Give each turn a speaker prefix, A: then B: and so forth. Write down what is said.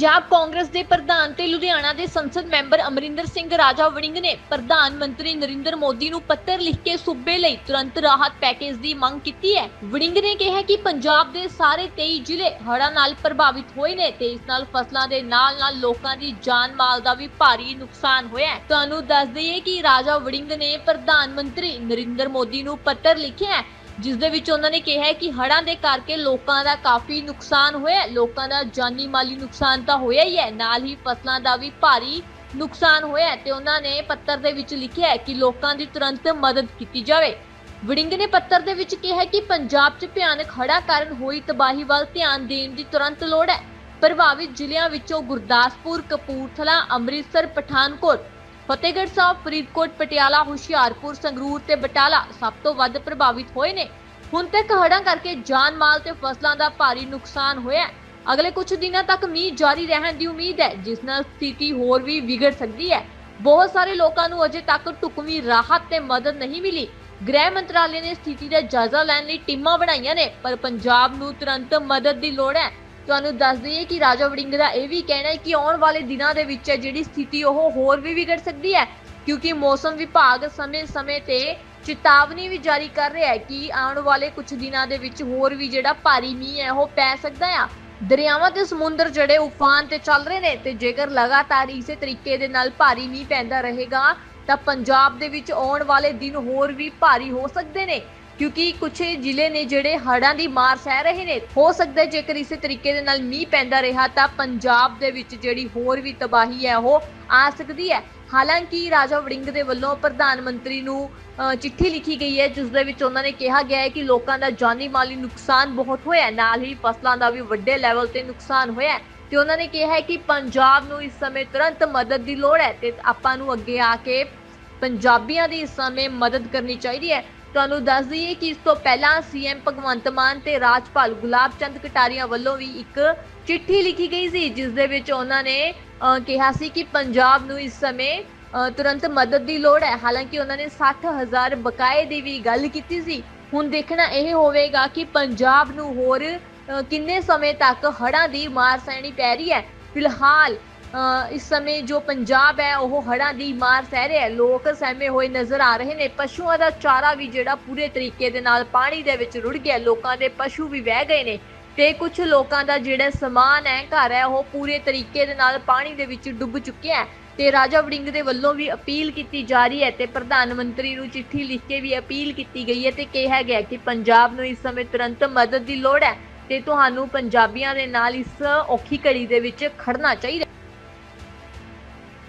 A: ਪੰਜਾਬ ਕਾਂਗਰਸ ਦੇ ਪ੍ਰਧਾਨ ਤੇ ਲੁਧਿਆਣਾ ਦੇ ਸੰਸਦ ਮੈਂਬਰ ਅਮਰਿੰਦਰ ਸਿੰਘ ਰਾਜਾ ਵੜਿੰਗ ਨੇ ਪ੍ਰਧਾਨ ਮੰਤਰੀ ਨਰਿੰਦਰ ਮੋਦੀ ਨੂੰ ਪੱਤਰ ਲਿਖ ਕੇ ਸੂਬੇ ਲਈ ਤੁਰੰਤ ਰਾਹਤ ਪੈਕੇਜ ਦੀ ਮੰਗ ਕੀਤੀ ਹੈ। ਵੜਿੰਗ ਨੇ ਕਿਹਾ ਕਿ ਪੰਜਾਬ ਦੇ ਸਾਰੇ 23 ਜ਼ਿਲ੍ਹੇ ਹੜ੍ਹਾਂ ਨਾਲ ਪ੍ਰਭਾਵਿਤ ਹੋਏ ਨੇ ਤੇ ਇਸ ਨਾਲ ਫਸਲਾਂ ਦੇ ਨਾਲ-ਨਾਲ ਲੋਕਾਂ ਦੀ ਜਾਨ ਮਾਲ ਦਾ ਵੀ ਭਾਰੀ ਨੁਕਸਾਨ ਹੋਇਆ ਹੈ। ਤੁਹਾਨੂੰ ਦੱਸ ਦਈਏ ਕਿ ਰਾਜਾ ਵੜਿੰਗ ਨੇ ਪ੍ਰਧਾਨ ਮੰਤਰੀ ਨਰਿੰਦਰ ਮੋਦੀ ਨੂੰ ਪੱਤਰ ਲਿਖਿਆ ਹੈ। ਜਿਸ ਦੇ ਵਿੱਚ ਉਹਨਾਂ ਨੇ ਕਿਹਾ ਕਿ ਹੜ੍ਹਾਂ ਦੇ ਕਰਕੇ ਲੋਕਾਂ ਦਾ ਕਾਫੀ ਨੁਕਸਾਨ ਹੋਇਆ ਲੋਕਾਂ ਦਾ ਜਾਨੀ ਮਾਲੀ ਨੁਕਸਾਨ ਤਾਂ ਹੋਇਆ ਹੀ ਹੈ। ਨਾਲ ਹੀ ਫਸਲਾਂ ਦਾ ਵੀ ਭਾਰੀ ਨੁਕਸਾਨ ਹੋਇਆ ਤੇ ਉਹਨਾਂ ਨੇ ਪੱਤਰ ਦੇ ਵਿੱਚ ਲਿਖਿਆ ਕਿ ਲੋਕਾਂ ਦੀ ਤੁਰੰਤ ਮਦਦ ਕੀਤੀ ਜਾਵੇ। ਵੜਿੰਗ ਨੇ ਪੱਤਰ ਦੇ ਵਿੱਚ ਕਿਹਾ ਕਿ ਪੰਜਾਬ 'ਚ ਭਿਆਨਕ ਹੜ੍ਹਾਂ ਕਾਰਨ ਹੋਈ ਤਬਾਹੀ ਵੱਲ ਧਿਆਨ ਦੇਣ ਦੀ ਤੁਰੰਤ ਲੋੜ ਹੈ। ਪ੍ਰਭਾਵਿਤ ਜ਼ਿਲ੍ਹਿਆਂ ਵਿੱਚੋਂ ਗੁਰਦਾਸਪੁਰ, ਕਪੂਰਥਲਾ, ਅੰਮ੍ਰਿਤਸਰ, ਪਠਾਨਕੋਟ ਫਤਿਹਗੜ੍ਹ ਸਾਹਿਬ, ਫਰੀਦਕੋਟ, ਪਟਿਆਲਾ, ਹੁਸ਼ਿਆਰਪੁਰ, ਸੰਗਰੂਰ ਤੇ ਬਟਾਲਾ ਸਭ ਤੋਂ ਵੱਧ ਪ੍ਰਭਾਵਿਤ ਹੋਏ ਨੇ। ਹੁਣ ਤੱਕ ਹੜ੍ਹਾਂ ਕਰਕੇ ਜਾਨ ਮਾਲ ਤੇ ਫਸਲਾਂ ਦਾ ਭਾਰੀ ਨੁਕਸਾਨ ਹੋਇਆ ਹੈ। ਅਗਲੇ ਕੁਝ ਦਿਨਾਂ ਤੱਕ ਮੀਂਹ ਜਾਰੀ ਰਹਿਣ ਦੀ ਉਮੀਦ ਹੈ, ਜਿਸ ਨਾਲ ਸਥਿਤੀ ਹੋਰ ਵੀ ਵਿਗੜ ਸਕਦੀ ਹੈ। ਬਹੁਤ ਸਾਰੇ ਲੋਕਾਂ ਨੂੰ ਅਜੇ ਤੱਕ ਢੁਕਵੀਂ ਰਾਹਤ ਤੇ ਮਦਦ ਨਹੀਂ ਮਿਲੀ। ਗ੍ਰਹਿ ਮੰਤਰਾਲੇ ਨੇ ਸਥਿਤੀ ਦਾ ਜਾਇਜ਼ਾ ਲੈਣ ਲਈ ਟੀਮਾਂ ਬਣਾਈਆਂ ਨੇ, ਪਰ ਪੰਜਾਬ ਨੂੰ ਤੁਰੰਤ ਮਦਦ ਦੀ ਲੋੜ ਹੈ। ਤੁਹਾਨੂੰ ਦੱਸ ਦਈਏ ਕਿ ਰਾਜਾ ਵੜਿੰਗ ਦਾ ਇਹ ਵੀ ਕਹਿਣਾ ਹੈ ਕਿ ਆਉਣ ਵਾਲੇ ਦਿਨਾਂ ਦੇ ਵਿੱਚ ਜਿਹੜੀ ਸਥਿਤੀ ਉਹ ਹੋਰ ਵੀ ਵਿਗੜ ਸਕਦੀ ਹੈ, ਕਿਉਂਕਿ ਮੌਸਮ ਵਿਭਾਗ ਸਮੇਂ-ਸਮੇਂ ਤੇ ਚੇਤਾਵਨੀ ਵੀ ਜਾਰੀ ਕਰ ਰਿਹਾ ਹੈ ਕਿ ਆਉਣ ਵਾਲੇ ਕੁਝ ਦਿਨਾਂ ਦੇ ਵਿੱਚ ਹੋਰ ਵੀ ਜਿਹੜਾ ਭਾਰੀ ਮੀਂਹ ਹੈ, ਉਹ ਪੈ ਸਕਦਾ ਆ ਦਰਿਆਵਾਂ ਤੇ ਸਮੁੰਦਰ ਜਿਹੜੇ ਉਫਾਨ ਤੇ ਚੱਲ ਰਹੇ ਨੇ ਤੇ ਜੇਕਰ ਲਗਾਤਾਰ ਇਸੇ ਤਰੀਕੇ ਦੇ ਨਾਲ ਭਾਰੀ ਮੀਂਹ ਪੈਂਦਾ ਰਹੇਗਾ, ਤਾਂ ਪੰਜਾਬ ਦੇ ਵਿੱਚ ਆਉਣ ਵਾਲੇ ਦਿਨ ਹੋਰ ਵੀ ਭਾਰੀ ਹੋ ਸਕਦੇ ਨੇ। ਕਿਉਂਕਿ ਕੁਝ ਜ਼ਿਲ੍ਹੇ ਨੇ ਜਿਹੜੇ ਹੜ੍ਹਾਂ ਦੀ ਮਾਰ ਸਹਿ ਰਹੇ ਨੇ, ਹੋ ਸਕਦਾ ਜੇਕਰ ਇਸੇ ਤਰੀਕੇ ਦੇ ਨਾਲ ਮੀਂਹ ਪੈਂਦਾ ਰਿਹਾ ਤਾਂ ਪੰਜਾਬ ਦੇ ਵਿੱਚ ਜਿਹੜੀ ਹੋਰ ਵੀ ਤਬਾਹੀ ਹੈ, ਉਹ ਆ ਸਕਦੀ ਹੈ। ਹਾਲਾਂਕਿ ਰਾਜਾ ਵੜਿੰਗ ਦੇ ਵੱਲੋਂ ਪ੍ਰਧਾਨ ਮੰਤਰੀ ਨੂੰ ਚਿੱਠੀ ਲਿਖੀ ਗਈ ਹੈ, ਜਿਸ ਦੇ ਵਿੱਚ ਉਹਨਾਂ ਨੇ ਕਿਹਾ ਗਿਆ ਹੈ ਕਿ ਲੋਕਾਂ ਦਾ ਜਾਨੀ ਮਾਲੀ ਨੁਕਸਾਨ ਬਹੁਤ ਹੋਇਆ ਨਾਲ ਹੀ ਫਸਲਾਂ ਦਾ ਵੀ ਵੱਡੇ ਲੈਵਲ ਤੇ ਨੁਕਸਾਨ ਹੋਇਆ ਤੇ ਉਹਨਾਂ ਨੇ ਕਿਹਾ ਹੈ ਕਿ ਪੰਜਾਬ ਨੂੰ ਇਸ ਸਮੇਂ ਤੁਰੰਤ ਮਦਦ ਦੀ ਲੋੜ ਹੈ ਤੇ ਆਪਾਂ ਨੂੰ ਅੱਗੇ ਆ ਕੇ ਪੰਜਾਬੀਆਂ ਦੀ ਇਸ ਸਮੇਂ ਮਦਦ ਕਰਨੀ ਚਾਹੀਦੀ ਹੈ। ਤੁਹਾਨੂੰ ਦੱਸ ਦਈਏ ਕਿ ਇਸ ਤੋਂ ਪਹਿਲਾਂ ਸੀਐਮ ਭਗਵੰਤ ਮਾਨ ਤੇ ਰਾਜਪਾਲ ਗੁਲਾਬ ਚੰਦ ਕਟਾਰੀਆ ਵੱਲੋਂ ਵੀ ਇੱਕ ਚਿੱਠੀ ਲਿਖੀ ਗਈ ਸੀ, ਜਿਸ ਦੇ ਵਿੱਚ ਉਹਨਾਂ ਨੇ ਕਿਹਾ ਸੀ ਕਿ ਪੰਜਾਬ ਨੂੰ ਇਸ ਸਮੇਂ ਤੁਰੰਤ ਮਦਦ ਦੀ ਲੋੜ ਹੈ। ਹਾਲਾਂਕਿ ਉਹਨਾਂ ਨੇ 60000 ਬਕਾਏ ਦੀ ਵੀ ਗੱਲ ਕੀਤੀ ਸੀ। ਹੁਣ ਦੇਖਣਾ ਇਹ ਹੋਵੇਗਾ ਕਿ ਪੰਜਾਬ ਨੂੰ ਹੋਰ ਕਿੰਨੇ ਸਮੇਂ ਤੱਕ ਹੜ੍ਹਾਂ ਦੀ ਮਾਰ ਸਹਿਣੀ ਪੈ ਰਹੀ ਹੈ। ਫਿਲਹਾਲ ਇਸ ਸਮੇਂ ਜੋ ਪੰਜਾਬ ਹੈ, ਉਹ ਹੜ੍ਹਾਂ ਦੀ ਮਾਰ ਸਹਿ ਰਿਹਾ ਹੈ। ਲੋਕ ਸਹਿਮੇ ਹੋਏ ਨਜ਼ਰ ਆ ਰਹੇ ਨੇ। ਪਸ਼ੂਆਂ ਦਾ ਚਾਰਾ ਵੀ ਜਿਹੜਾ ਪੂਰੇ ਤਰੀਕੇ ਦੇ ਨਾਲ ਪਾਣੀ ਦੇ ਵਿੱਚ ਰੁੜ ਗਿਆ ਲੋਕਾਂ ਦੇ ਪਸ਼ੂ ਵੀ ਵਹਿ ਗਏ ਨੇ ਤੇ ਕੁਝ ਲੋਕਾਂ ਦਾ ਜਿਹੜਾ ਸਮਾਨ ਹੈ, ਘਰ ਹੈ, ਉਹ ਪੂਰੇ ਤਰੀਕੇ ਦੇ ਨਾਲ ਪਾਣੀ ਦੇ ਵਿੱਚ ਡੁੱਬ ਚੁੱਕਿਆ ਹੈ ਤੇ ਰਾਜਾ ਵੜਿੰਗ ਦੇ ਵੱਲੋਂ ਵੀ ਅਪੀਲ ਕੀਤੀ ਜਾ ਰਹੀ ਹੈ ਤੇ ਪ੍ਰਧਾਨ ਮੰਤਰੀ ਨੂੰ ਚਿੱਠੀ ਲਿਖ ਕੇ ਵੀ ਅਪੀਲ ਕੀਤੀ ਗਈ ਹੈ ਤੇ ਕਿਹਾ ਗਿਆ ਕਿ ਪੰਜਾਬ ਨੂੰ ਇਸ ਸਮੇਂ ਤੁਰੰਤ ਮਦਦ ਦੀ ਲੋੜ ਹੈ ਤੇ ਤੁਹਾਨੂੰ ਪੰਜਾਬੀਆਂ ਦੇ ਨਾਲ ਇਸ ਔਖੀ ਘੜੀ ਦੇ ਵਿੱਚ ਖੜਨਾ ਚਾਹੀਦਾ